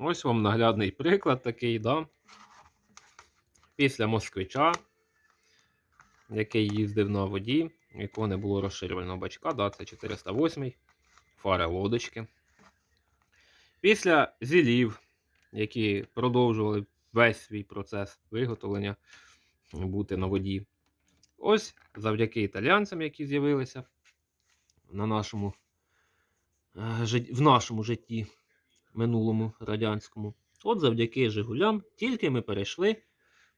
Ось вам наглядний приклад такий, да? Після москвича, який їздив на воді, якого не було розширювального бачка, да, це 408 фари лодочки. Після зілів, які продовжували весь свій процес виготовлення бути на воді. Ось завдяки італіянцям, які з'явилися на нашому, е, в нашому житті минулому радянському. От завдяки Жигулям тільки ми перейшли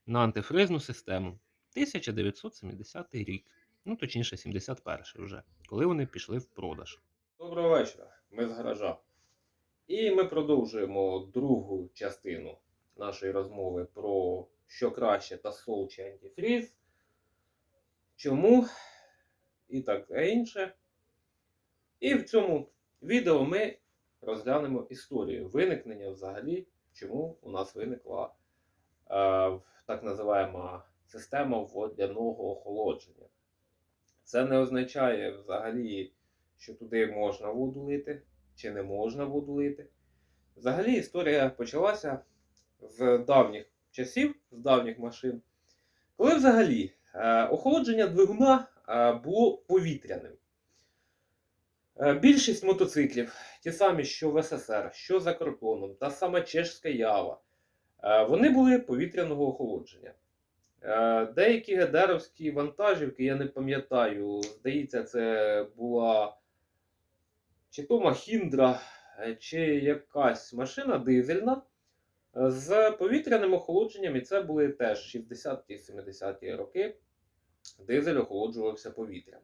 на антифризну систему. 1970 рік. Ну, точніше, 71 вже, коли вони пішли в продаж. Доброго вечора, ми з гаража. І ми продовжуємо другу частину нашої розмови про що краще та сол чи антифріз. Чому і таке інше. І в цьому відео ми розглянемо історію виникнення взагалі, чому у нас виникла е, так називаємо система водяного охолодження. Це не означає взагалі, що туди можна воду лити чи не можна воду лити. Взагалі історія почалася з давніх часів, з давніх машин, коли взагалі е, охолодження двигуна е, було повітряним. Е, Більшість мотоциклів, ті самі, що в СССР, що за кордоном, та сама чешська ява, е, вони були повітряного охолодження. Е, Деякі гедеровські вантажівки, я не пам'ятаю, здається, це була чи то Махіндра, чи якась машина дизельна з повітряним охолодженням, і це були теж 60-70-ті роки. Дизель охолоджувався повітрям.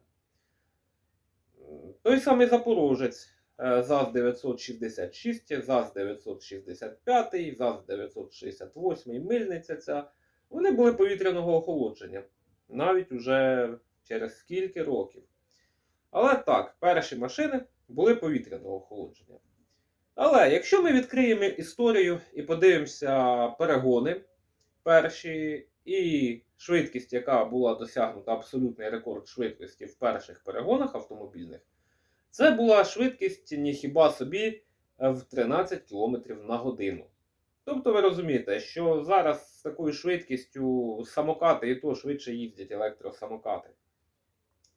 Той самий Запорожець е, ЗАЗ-966, ЗАЗ-965, ЗАЗ-968, мильниця ця. Вони були повітряного охолодження. Навіть уже через скільки років. Але так, перші машини були повітряного охолодження. Але якщо ми відкриємо історію і подивимося перегони перші і швидкість, яка була досягнута абсолютний рекорд швидкості в перших перегонах автомобільних, це була швидкість ні хіба собі е, в 13 км на годину. Тобто ви розумієте, що зараз з такою швидкістю самокати і то швидше їздять електросамокати.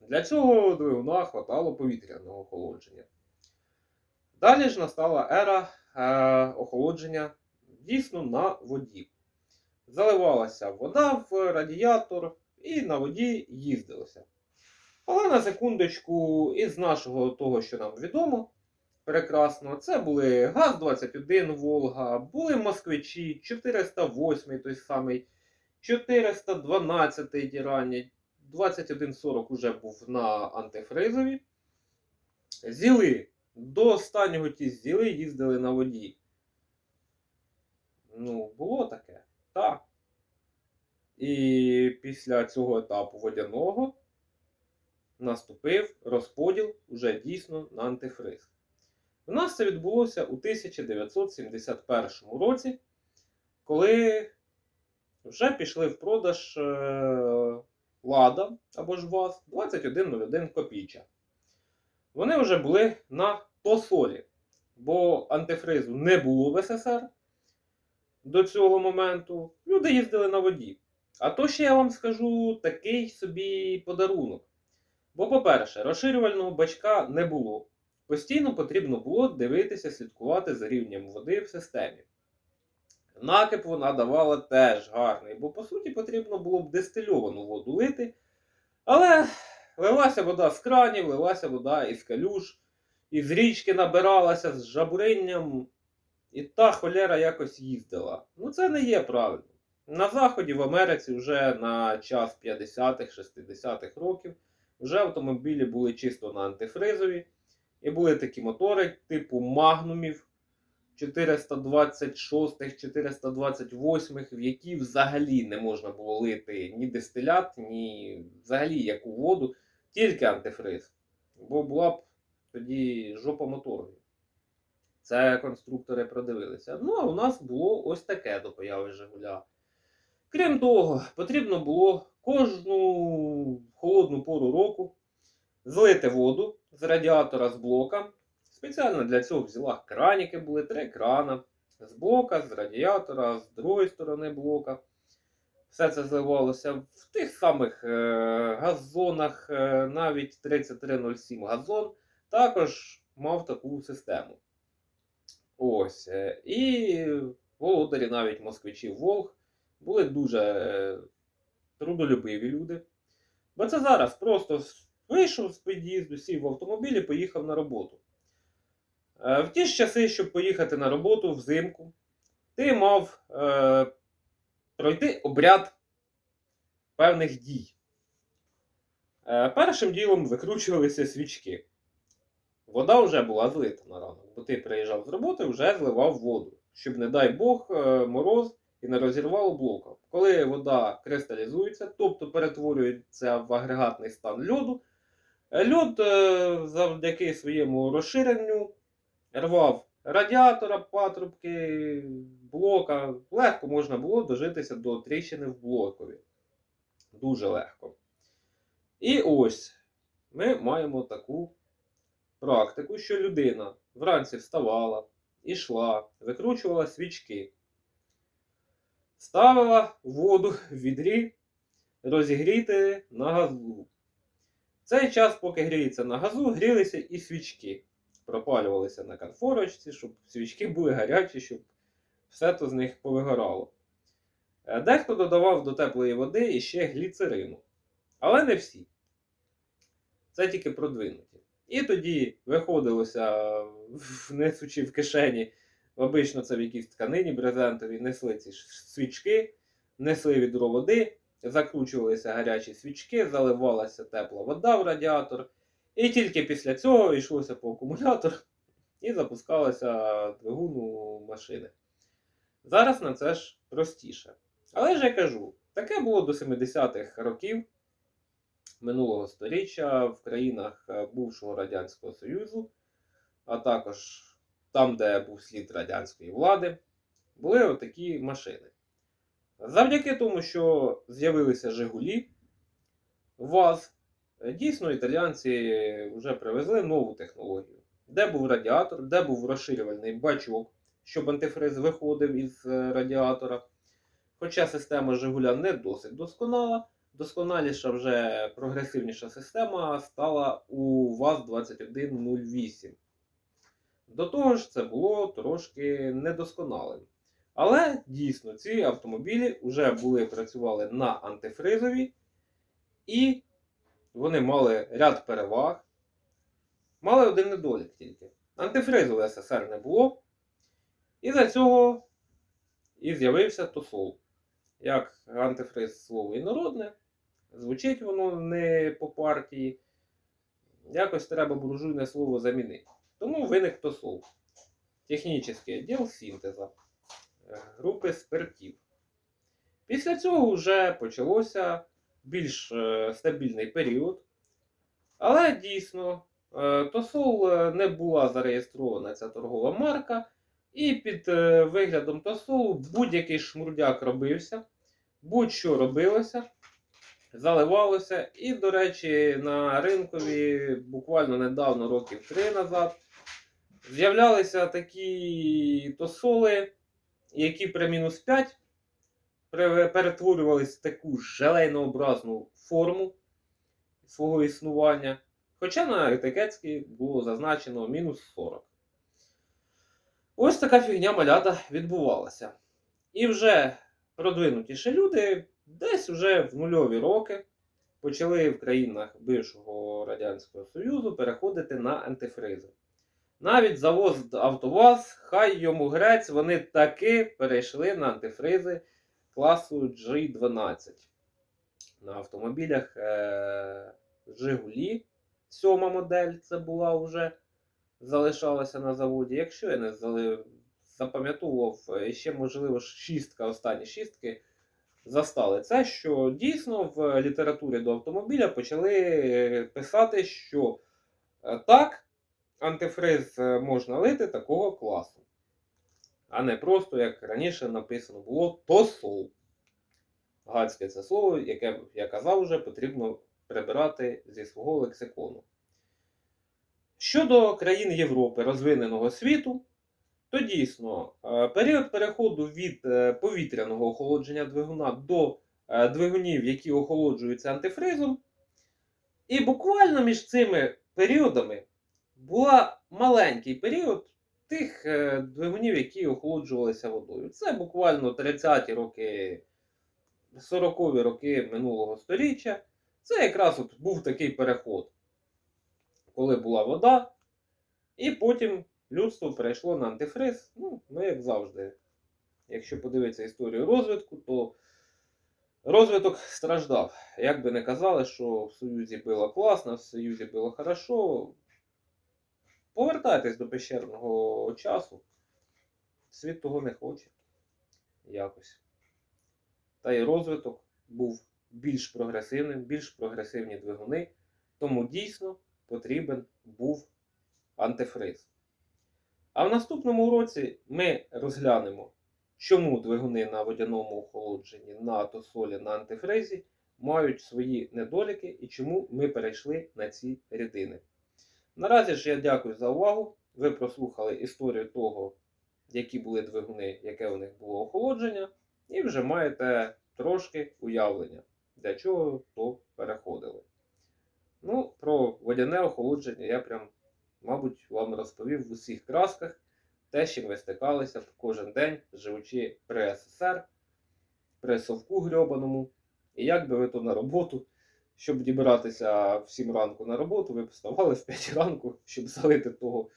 Для цього двигуна хватало повітряного охолодження. Далі ж настала ера е, охолодження дійсно на воді. Заливалася вода в радіатор і на воді їздилося. Але на секундочку, із нашого того, що нам відомо, прекрасно, це були ГАЗ-21 Волга, були москвичі, 408 той самий, 412 ті ранні, 2140 уже був на антифризові. Зіли. До останнього ті зіли їздили на воді. Ну, було таке. Так. І після цього етапу водяного наступив розподіл уже дійсно на антифриз. У нас це відбулося у 1971 році, коли вже пішли в продаж е, Лада або ж ВАЗ 2101 Копійча. Вони вже були на посолі, бо антифризу не було в СССР до цього моменту. Люди їздили на воді. А то ще я вам скажу такий собі подарунок. Бо, по-перше, розширювального бачка не було. Постійно потрібно було дивитися, слідкувати за рівнем води в системі. Накип вона давала теж гарний, бо по суті потрібно було б дистильовану воду лити. Але лилася вода з кранів, лилася вода із калюж, із річки набиралася з жабуринням, і та холера якось їздила. Ну це не є правильно. На Заході в Америці вже на час 50-х, 60-х років вже автомобілі були чисто на антифризові. І були такі мотори типу магнумів 426, 428, в які взагалі не можна було лити ні дистилят, ні взагалі яку воду, тільки антифриз. Бо була б тоді жопа моторою. Це конструктори продивилися. Ну, а у нас було ось таке до появи Жигуля. Крім того, потрібно було кожну холодну пору року злити воду з радіатора з блока. Спеціально для цього взяла краніки були, три крана. з блока, з радіатора, з другої сторони блока. Все це зливалося в тих самих е, газонах, е, навіть 3307 газон також мав таку систему. Ось. е, І володарі, навіть москвичі Волг, були дуже е, трудолюбиві люди. Бо це зараз просто вийшов з під'їзду, сів в автомобіль і поїхав на роботу. Е, В ті ж часи, щоб поїхати на роботу взимку, ти мав е, пройти обряд певних дій. Е, першим ділом викручувалися свічки. Вода вже була злита на ранок, бо ти приїжджав з роботи, вже зливав воду, щоб, не дай Бог, е, мороз і не розірвало блока. Коли вода кристалізується, тобто перетворюється в агрегатний стан льоду, льод е, завдяки своєму розширенню рвав радіатора, патрубки, блока. Легко можна було дожитися до тріщини в блокові. Дуже легко. І ось ми маємо таку практику, що людина вранці вставала, ішла, викручувала свічки, ставила воду в відрі розігріти на газу. В цей час, поки гріється на газу, грілися і свічки. Пропалювалися на конфорочці, щоб свічки були гарячі, щоб все то з них повигорало. Е, Дехто додавав до теплої води іще гліцерину. Але не всі. Це тільки продвинуті. І тоді виходилося, несучи в кишені, обично це в якійсь тканині брезентовій, несли ці свічки, несли відро води, закручувалися гарячі свічки, заливалася тепла вода в радіатор. І тільки після цього йшлося по акумулятор і запускалося двигун у машини. Зараз на це ж простіше. Але ж я кажу, таке було до 70-х років минулого століття в країнах е, бувшого Радянського Союзу, а також там, де був слід радянської влади, були отакі машини. Завдяки тому, що з'явилися Жигулі, ВАЗ, дійсно італіянці вже привезли нову технологію. Де був радіатор, де був розширювальний бачок, щоб антифриз виходив із е, радіатора. Хоча система Жигуля не досить досконала, досконаліша вже прогресивніша система стала у ВАЗ-2108. До того ж, це було трошки недосконалим. Але дійсно ці автомобілі вже були працювали на антифризові, і вони мали ряд переваг. Мали один недолік тільки. Антифризу в СССР не було. І за цього і з'явився Тосол. Як антифриз слово інородне, звучить воно не по партії. Якось треба буржуйне слово замінити. Тому виник Тосол. Технічний відділ синтеза е, групи спиртів. Після цього вже почалося більш е, стабільний період. Але дійсно, е, Тосол не була зареєстрована ця торгова марка, і під виглядом Тосолу будь-який шмурдяк робився, будь-що робилося, заливалося. І, до речі, на ринкові буквально недавно, років три назад, з'являлися такі тосоли, які при мінус 5 пере- перетворювались в таку желейнообразну форму свого існування. Хоча на етикетці було зазначено мінус 40. Ось така фігня малята відбувалася. І вже продвинутіші люди десь уже в нульові роки почали в країнах бившого Радянського Союзу переходити на антифризи. Навіть завоз Автоваз, хай йому грець, вони таки перейшли на антифризи класу G12. На автомобілях е- Жигулі, сьома модель це була вже, залишалася на заводі. Якщо я не зали- запам'ятовував, е, ще, можливо, шістка, останні шістки застали це, що дійсно в літературі до автомобіля почали е, писати, що е, так, антифриз можна лити такого класу. А не просто, як раніше написано було, тосол. Гадське це слово, яке я казав вже, потрібно прибирати зі свого лексикону. Щодо країн Європи, розвиненого світу, то дійсно е, період переходу від е, повітряного охолодження двигуна до е, двигунів, які охолоджуються антифризом. І буквально між цими періодами була маленький період тих двигунів, які охолоджувалися водою. Це буквально 30-ті роки, 40-ві роки минулого століття. Це якраз от був такий переход, коли була вода, і потім людство перейшло на антифриз. Ну, ми як завжди. Якщо подивитися історію розвитку, то розвиток страждав. Як би не казали, що в Союзі було класно, в Союзі було хорошо. Повертайтесь до пещерного часу. Світ того не хоче. Якось. Та й розвиток був більш прогресивним, більш прогресивні двигуни. Тому дійсно потрібен був антифриз. А в наступному році ми розглянемо, чому двигуни на водяному охолодженні, на атосолі, на антифризі мають свої недоліки і чому ми перейшли на ці рідини. Наразі ж я дякую за увагу. Ви прослухали історію того, які були двигуни, яке у них було охолодження, і вже маєте трошки уявлення, для чого то переходили. Ну, про водяне охолодження я прям, мабуть, вам розповів в усіх красках те, з чим ви стикалися кожен день, живучи при СССР, при совку грьобаному. І як би ви то на роботу, щоб дібратися в 7 ранку на роботу, ви вставали в 5 ранку, щоб залити того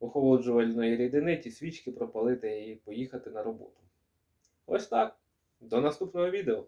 охолоджувальної рідини, ті свічки пропалити і поїхати на роботу. Ось так. До наступного відео.